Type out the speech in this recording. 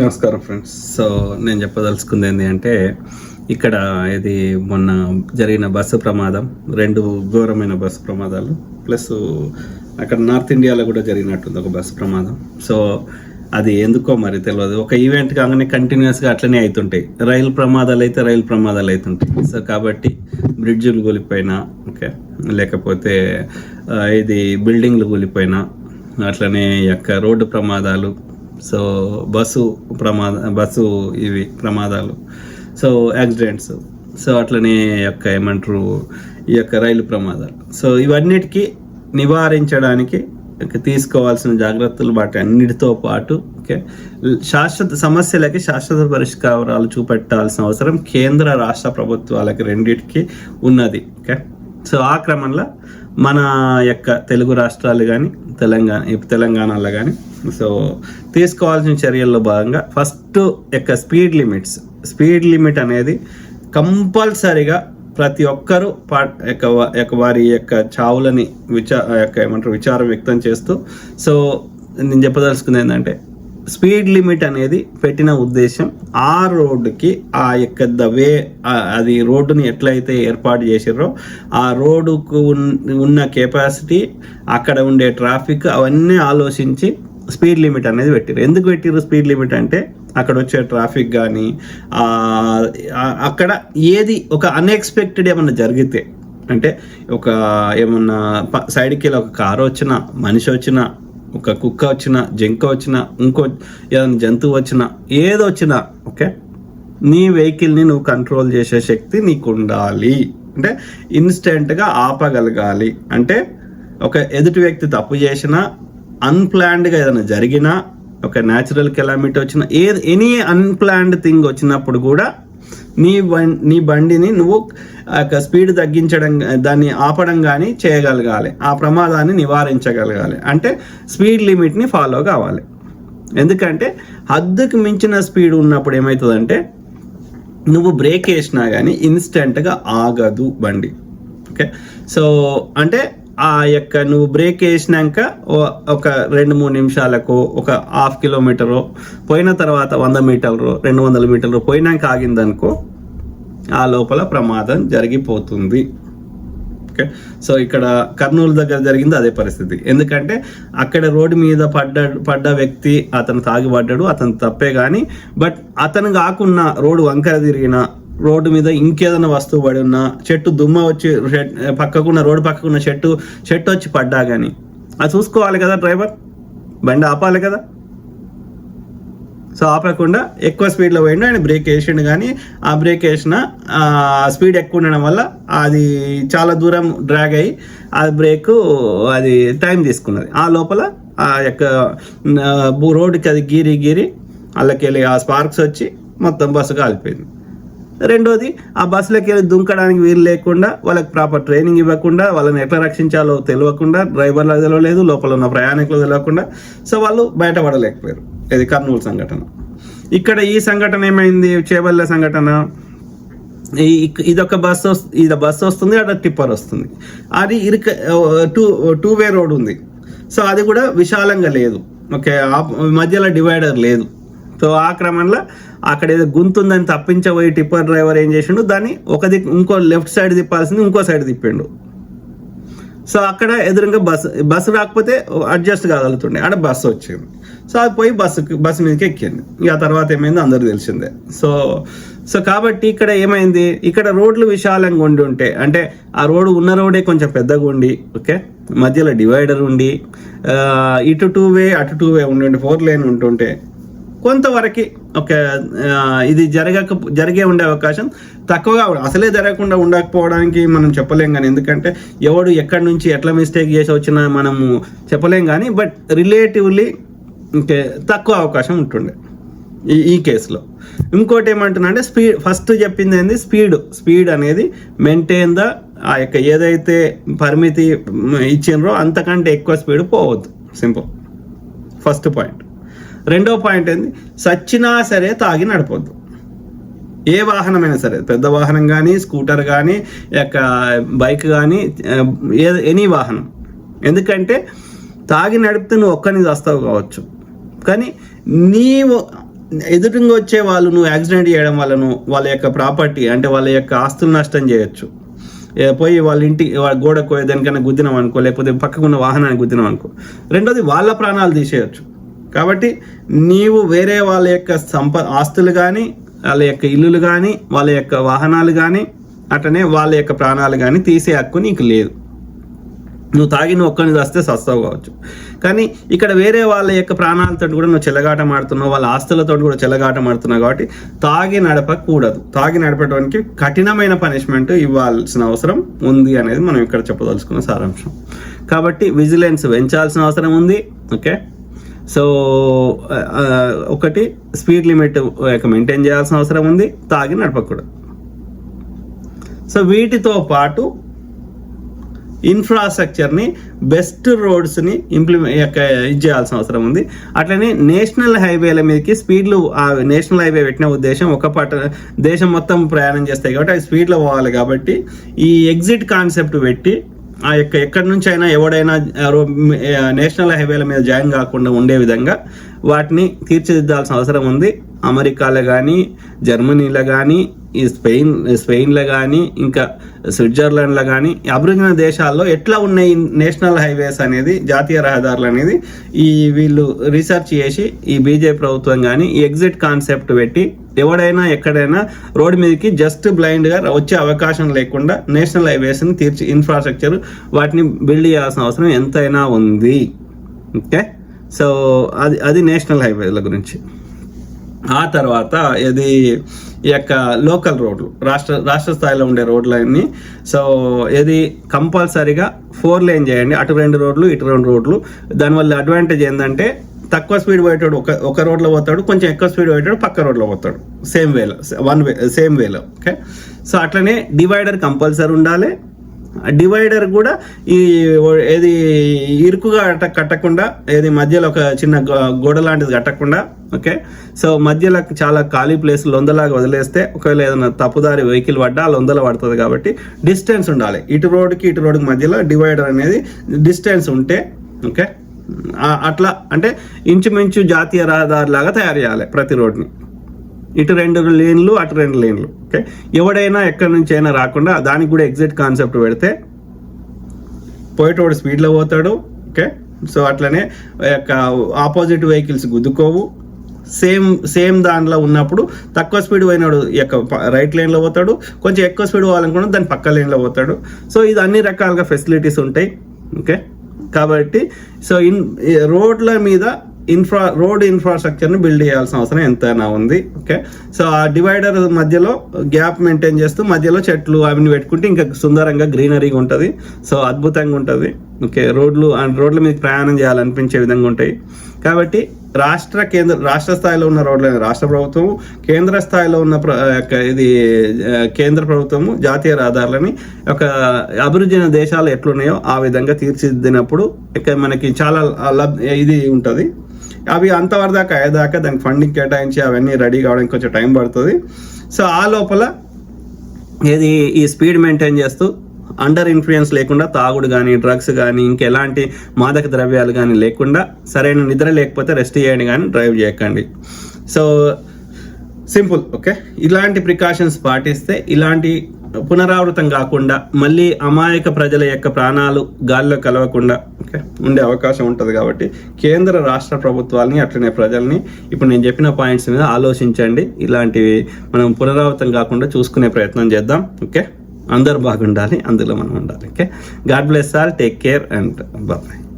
నమస్కారం friends. So నేను చెప్పదలుచుకుంది ఏంటి అంటే ఇక్కడ ఇది మొన్న జరిగిన బస్సు ప్రమాదం రెండు ఘోరమైన బస్సు ప్రమాదాలు ప్లస్ అక్కడ నార్త్ ఇండియాలో కూడా జరిగినట్టుంది ఒక బస్సు ప్రమాదం. సో అది ఎందుకో మరి తెలియదు ఒక ఈవెంట్ కాగానే కంటిన్యూస్గా అట్లనే అవుతుంటాయి రైలు ప్రమాదాలు అయితే రైలు ప్రమాదాలు అవుతుంటాయి సో కాబట్టి బ్రిడ్జులు కూలిపోయినా ఓకే లేకపోతే ఇది బిల్డింగ్లు కూలిపోయినా అట్లనే యొక్క రోడ్డు ప్రమాదాలు సో బస్సు ప్రమాద బస్సు ఇవి ప్రమాదాలు. So accidents. సో అట్లనే యొక్క ఏమంటారు ఈ యొక్క రైలు ప్రమాదాలు. సో ఇవన్నిటికీ నివారించడానికి తీసుకోవాల్సిన జాగ్రత్తలు వాటి అన్నిటితో పాటు ఓకే శాశ్వత సమస్యలకి శాశ్వత పరిష్కారాలు చూపెట్టాల్సిన అవసరం కేంద్ర రాష్ట్ర ప్రభుత్వాలకి రెండింటికి ఉన్నది ఓకే. సో ఆ క్రమంలో మన యొక్క తెలుగు రాష్ట్రాలు కానీ తెలంగాణ తెలంగాణలో కానీ సో తీసుకోవాల్సిన చర్యల్లో భాగంగా ఫస్ట్ యొక్క స్పీడ్ లిమిట్స్. స్పీడ్ లిమిట్ అనేది కంపల్సరిగా ప్రతి ఒక్కరూ పా యొక్క యొక్క వారి యొక్క చావులని విచా యొక్క ఏమంటారు విచారం వ్యక్తం చేస్తూ సో నేను చెప్పదలుచుకుంది ఏంటంటే స్పీడ్ లిమిట్ అనేది పెట్టిన ఉద్దేశం ఆ రోడ్డుకి ఆ యొక్క ద వే అది రోడ్డుని ఎట్లయితే ఏర్పాటు చేసిర్రో ఆ రోడ్డుకు ఉన్- ఉన్న కెపాసిటీ అక్కడ ఉండే ట్రాఫిక్ అవన్నీ ఆలోచించి స్పీడ్ లిమిట్ అనేది పెట్టారు. ఎందుకు పెట్టిర్రు స్పీడ్ లిమిట్ అంటే అక్కడ వచ్చే ట్రాఫిక్ కానీ అక్కడ ఏది ఒక అన్ఎక్స్పెక్టెడ్ ఏమన్నా జరిగితే అంటే ఒక ఏమన్నా సైడ్కి వెళ్ళి ఒక కారు వచ్చినా మనిషి వచ్చినా ఒక కుక్క వచ్చినా జింక వచ్చినా ఇంకో ఏదైనా జంతువు వచ్చినా ఏది వచ్చినా ఓకే? నీ వెహికల్ని నువ్వు కంట్రోల్ చేసే శక్తి నీకు ఉండాలి అంటే ఇన్స్టెంట్గా ఆపగలగాలి. అంటే ఒక ఎదుటి వ్యక్తి తప్పు చేసినా అన్ప్లాన్డ్గా ఏదైనా జరిగినా ఒక న్యాచురల్ కెలామిటీ వచ్చిన ఏ ఎనీ అన్ప్లాన్డ్ థింగ్ వచ్చినప్పుడు కూడా నీ బండి నీ బండిని నువ్వు స్పీడ్ తగ్గించడం దాన్ని ఆపడం కానీ చేయగలగాలి. ఆ ప్రమాదాన్ని నివారించగలగాలి. అంటే స్పీడ్ లిమిట్ని ఫాలో కావాలి. ఎందుకంటే హద్దుకు మించిన స్పీడ్ ఉన్నప్పుడు ఏమవుతుందంటే నువ్వు బ్రేక్ వేసినా కానీ ఇన్స్టెంట్గా ఆగదు బండి. ఓకే సో అంటే ఆ యొక్క నువ్వు బ్రేక్ వేసినాక ఓ- ఒక రెండు మూడు నిమిషాలకు ఒక హాఫ్ కిలోమీటరు పోయిన తర్వాత వంద మీటర్లు రెండు వందల మీటర్లు పోయినాక ఆగిందనుకో ఆ లోపల ప్రమాదం జరిగిపోతుంది. ఓకే? సో ఇక్కడ కర్నూలు దగ్గర జరిగింది అదే పరిస్థితి. ఎందుకంటే అక్కడ రోడ్డు మీద పడ్డ పడ్డ వ్యక్తి అతను తాగి పడ్డాడు అతను తప్పే కానీ బట్ అతను కాకుండా రోడ్డు వంకర తిరిగిన రోడ్డు మీద ఇంకేదైనా వస్తువు పడి ఉన్నా చెట్టు దుమ్మ వచ్చి పక్కకున్న రోడ్డు పక్కకున్న చెట్టు చెట్టు వచ్చి పడ్డా కానీ అది చూసుకోవాలి కదా డ్రైవర్? బండి ఆపాలి కదా? సో ఆపకుండా ఎక్కువ స్పీడ్లో పోయిండు ఆయన బ్రేక్ వేసిండు కానీ ఆ బ్రేక్ వేసిన స్పీడ్ ఎక్కువ ఉండడం వల్ల అది చాలా దూరం డ్రాగ్ అయ్యి ఆ బ్రేక్ అది టైం తీసుకున్నది. ఆ లోపల ఆ యొక్క రోడ్డుకి అది గీరి గీరి అల్లకెళ్ళి ఆ స్పార్క్స్ వచ్చి మొత్తం బస్సు కాలిపోయింది. రెండోది ఆ బస్సులోకి వెళ్ళి దుంకడానికి వీలు లేకుండా వాళ్ళకి ప్రాపర్ ట్రైనింగ్ ఇవ్వకుండా వాళ్ళని ఎట్లా రక్షించాలో తెలియకుండా డ్రైవర్లకు తెలియలేదు లోపల ఉన్న ప్రయాణికులు తెలియకుండా సో వాళ్ళు బయటపడలేకపోయారు. ఇది కర్నూలు సంఘటన. ఇక్కడ ఈ సంఘటన ఏమైంది? చేవల్ల సంఘటన. ఈ ఇదొక బస్సు ఇది బస్సు వస్తుంది అక్కడ టిప్పర్ వస్తుంది. అది ఇరుక టూ టూ వే రోడ్ ఉంది. సో అది కూడా విశాలంగా లేదు. ఓకే ఆ- మధ్యలో డివైడర్ లేదు. సో ఆ క్రమంలో అక్కడ ఏదో గుంతుందని తప్పించబోయి టిప్పర్ డ్రైవర్ ఏం చేసిండు? దాన్ని ఒక దిక్ ఇంకో లెఫ్ట్ సైడ్ తిప్పాల్సింది ఇంకో సైడ్ తిప్పిండు. సో అక్కడ ఎదురుగా బస్సు బస్సు రాకపోతే అడ్జస్ట్ కాగలుగుతుండే. అక్కడ బస్సు వచ్చింది. సో అది పోయి బస్సుకి బస్సు మీదకి ఎక్కింది. ఇక తర్వాత ఏమైంది అందరూ తెలిసిందే. సో సో కాబట్టి ఇక్కడ ఏమైంది? ఇక్కడ రోడ్లు విశాలంగా ఉండి ఉంటే అంటే ఆ రోడ్డు ఉన్న రోడే కొంచెం పెద్దగా ఉండి ఓకే? మధ్యలో డివైడర్ ఉండి ఇటు టూ వే అటు టూ వే ఉండి ఫోర్ లేన్ ఉంటుంటే కొంతవరకు ఒక ఇది జరగక జరిగే ఉండే అవకాశం తక్కువగా అసలే జరగకుండా ఉండకపోవడానికి మనం చెప్పలేం కానీ ఎందుకంటే ఎవడు ఎక్కడి నుంచి ఎట్లా మిస్టేక్ చేసి వచ్చినా మనము చెప్పలేం కానీ బట్ రిలేటివ్లీ ఇంకే తక్కువ అవకాశం ఉంటుండే ఈ ఈ కేసులో. ఇంకోటి ఏమంటున్నా అంటే స్పీడ్ ఫస్ట్ చెప్పింది ఏంది? స్పీడ్. స్పీడ్ అనేది మెయింటైన్ ద ఆ యొక్క ఏదైతే పరిమితి ఇచ్చినరో అంతకంటే ఎక్కువ స్పీడ్ పోవద్దు. సింపుల్. First point. రెండో పాయింట్ ఏంది? సచ్చినా సరే తాగి నడపొద్దు. ఏ వాహనమైనా సరే పెద్ద వాహనం కానీ స్కూటర్ కానీ యొక్క బైక్ కానీ ఏ ఎనీ వాహనం. ఎందుకంటే తాగి నడిపితే నువ్వు ఒక్కని వస్తావు కావచ్చు. కానీ నీవు ఎదురుగా వచ్చే వాళ్ళు నువ్వు యాక్సిడెంట్ చేయడం వల్లను వాళ్ళ యొక్క ప్రాపర్టీ అంటే వాళ్ళ యొక్క ఆస్తులు నష్టం చేయొచ్చు. పోయి వాళ్ళ ఇంటి వాళ్ళ గోడకు దానికన్నా గుద్దినాం అనుకో లేకపోతే పక్కకున్న వాహనాన్ని గుద్దినాం అనుకో. రెండోది వాళ్ళ ప్రాణాలు తీసేయచ్చు. కాబట్టి నీవు వేరే వాళ్ళ యొక్క సంప ఆస్తులు కానీ వాళ్ళ యొక్క ఇల్లులు కానీ వాళ్ళ యొక్క వాహనాలు కానీ అట్లనే వాళ్ళ యొక్క ప్రాణాలు కానీ తీసే హక్కు నీకు లేదు. నువ్వు తాగి నువ్వు ఒక్కరిని వస్తే సస్తావు కావచ్చు. కానీ ఇక్కడ వేరే వాళ్ళ యొక్క ప్రాణాలతో కూడా నువ్వు చెలగాట ఆడుతున్నావు వాళ్ళ ఆస్తులతో కూడా చెలగాట ఆడుతున్నావు కాబట్టి తాగి నడపకూడదు తాగి నడపడానికి కఠినమైన పనిష్మెంట్ ఇవ్వాల్సిన అవసరం ఉంది అనేది మనం ఇక్కడ చెప్పదలుచుకున్న సారాంశం. కాబట్టి విజిలెన్స్ పెంచాల్సిన అవసరం ఉంది. ఓకే? సో ఒకటి స్పీడ్ లిమిట్ మెయింటైన్ చేయాల్సిన అవసరం ఉంది. తాగి నడపకూడదు. సో వీటితో పాటు ఇన్ఫ్రాస్ట్రక్చర్ని బెస్ట్ రోడ్స్ని ఇంప్లిమెంట్ ఇది చేయాల్సిన అవసరం ఉంది. అట్లనే నేషనల్ హైవేల మీదకి స్పీడ్లు ఆ నేషనల్ హైవే పెట్టిన ఉద్దేశం ఒక పట దేశం మొత్తం ప్రయాణం చేస్తాయి కాబట్టి అవి స్పీడ్లో పోవాలి కాబట్టి ఈ ఎగ్జిట్ కాన్సెప్ట్ పెట్టి ఆ యొక్క ఎక్కడి నుంచి అయినా ఎవడైనా రో- నేషనల్ హైవేల మీద జాయిన్ కాకుండా ఉండే విధంగా వాటిని తీర్చిదిద్దాల్సిన అవసరం ఉంది. అమెరికాలో కానీ జర్మనీలో కానీ ఈ స్పెయిన్ స్పెయిన్లో కానీ ఇంకా స్విట్జర్లాండ్లో కానీ అభివృద్ధి దేశాల్లో ఎట్లా ఉన్నాయి నేషనల్ హైవేస్ అనేది జాతీయ రహదారులు అనేది ఈ వీళ్ళు రీసెర్చ్ చేసి ఈ బీజేపీ ప్రభుత్వం కానీ ఎగ్జిట్ కాన్సెప్ట్ పెట్టి ఎవడైనా ఎక్కడైనా రోడ్డు మీదకి జస్ట్ బ్లైండ్గా వచ్చే అవకాశం లేకుండా నేషనల్ హైవేస్ని తీర్చి ఇన్ఫ్రాస్ట్రక్చర్ వాటిని బిల్డ్ చేయాల్సిన అవసరం ఎంతైనా ఉంది. ఓకే సో అది అది నేషనల్ హైవేల గురించి. ఆ తర్వాత ఇది ఈ యొక్క లోకల్ రోడ్లు రాష్ట్ర రాష్ట్ర స్థాయిలో ఉండే రోడ్లన్నీ సో ఇది కంపల్సరీగా ఫోర్ లేన్ చేయండి. అటు రెండు రోడ్లు ఇటు రెండు రోడ్లు. దానివల్ల అడ్వాంటేజ్ ఏంటంటే తక్కువ స్పీడ్ పోయేటాడు ఒక ఒక రోడ్లో పోతాడు కొంచెం ఎక్కువ స్పీడ్ పోయేటాడు పక్క రోడ్లో పోతాడు. సేమ్ వేలో వన్ వే సేమ్ వేలో ఓకే? సో అట్లనే డివైడర్ కంపల్సరీ ఉండాలి. డివైడర్ కూడా ఈ ఏది ఇరుకుగా కట్టకుండా ఏది మధ్యలో ఒక చిన్న గో- గోడ లాంటిది కట్టకుండా ఓకే? సో మధ్యలో చాలా ఖాళీ ప్లేస్ లొందలాగా వదిలేస్తే ఒకవేళ ఏదైనా తప్పుదారి వెహికల్ పడ్డా లొందల పడుతుంది కాబట్టి డిస్టెన్స్ ఉండాలి. ఇటు రోడ్డుకి ఇటు రోడ్కి మధ్యలో డివైడర్ అనేది డిస్టెన్స్ ఉంటే ఓకే? అట్లా అంటే ఇంచుమించు జాతీయ రహదారి లాగా తయారు చేయాలి ప్రతి రోడ్ని. ఇటు రెండు లేన్లు అటు రెండు లేన్లు. ఓకే? ఎవడైనా ఎక్కడి నుంచి అయినా రాకుండా దానికి కూడా ఎగ్జిట్ కాన్సెప్ట్ పెడితే పోయేటోడు స్పీడ్లో పోతాడు. ఓకే? సో అట్లనే ఆపోజిట్ వెహికల్స్ గుద్దుకోవు. సేమ్ సేమ్ దాంట్లో ఉన్నప్పుడు తక్కువ స్పీడ్ పోయినాడు యొక్క రైట్ లైన్లో పోతాడు. కొంచెం ఎక్కువ స్పీడ్ పోవాలనుకున్నాడు దాని పక్క లైన్లో పోతాడు. సో ఇది అన్ని రకాలుగా ఫెసిలిటీస్ ఉంటాయి. ఓకే? కాబట్టి సో ఇన్ రోడ్ల మీద ఇన్ఫ్రా రోడ్ ఇన్ఫ్రాస్ట్రక్చర్ని బిల్డ్ చేయాల్సిన అవసరం ఎంతైనా ఉంది ఓకే సో ఆ డివైడర్ మధ్యలో గ్యాప్ మెయింటైన్ చేస్తూ మధ్యలో చెట్లు అవన్నీ పెట్టుకుంటే ఇంకా సుందరంగా గ్రీనరీగా ఉంటుంది. సో అద్భుతంగా ఉంటుంది ఓకే రోడ్లు అండ్ రోడ్ల మీద ప్రయాణం చేయాలనిపించే విధంగా ఉంటాయి. కాబట్టి రాష్ట్ర కేంద్ర రాష్ట్ర స్థాయిలో ఉన్న రోడ్లని రాష్ట్ర ప్రభుత్వం కేంద్ర స్థాయిలో ఉన్న ప్ర- యొక్క ఇది కేంద్ర ప్రభుత్వము జాతీయ రహదారులని ఒక అభివృద్ధి దేశాలు ఎట్లున్నాయో ఆ విధంగా తీర్చిదిద్దినప్పుడు ఇక మనకి చాలా లబ్ ఇది ఉంటుంది. అవి అంతవరదాకా అయ్యేదాకా దానికి ఫండింగ్ కేటాయించి అవన్నీ రెడీ కావడానికి కొంచెం టైం పడుతుంది. సో ఆ లోపల ఏది ఈ స్పీడ్ మెయింటైన్ చేస్తూ అండర్ ఇన్ఫ్లుయెన్స్ లేకుండా తాగుడు కానీ డ్రగ్స్ కానీ ఇంకెలాంటి మాదక ద్రవ్యాలు కానీ లేకుండా సరైన నిద్ర లేకపోతే రెస్ట్ చేయండి కానీ డ్రైవ్ చేయకండి. సో సింపుల్ ఓకే ఇలాంటి ప్రికాషన్స్ పాటిస్తే ఇలాంటి పునరావృతం కాకుండా మళ్ళీ అమాయక ప్రజల యొక్క ప్రాణాలు గాల్లో కలవకుండా ఓకే ఉండే అవకాశం ఉంటుంది కాబట్టి కేంద్ర రాష్ట్ర ప్రభుత్వాలని అట్లనే ప్రజల్ని ఇప్పుడు నేను చెప్పిన పాయింట్స్ మీద ఆలోచించండి. ఇలాంటివి మనం పునరావృతం కాకుండా చూసుకునే ప్రయత్నం చేద్దాం ఓకే అందరు బాగుండాలి అందులో మనం ఉండాలి. Okay God bless all take care and bye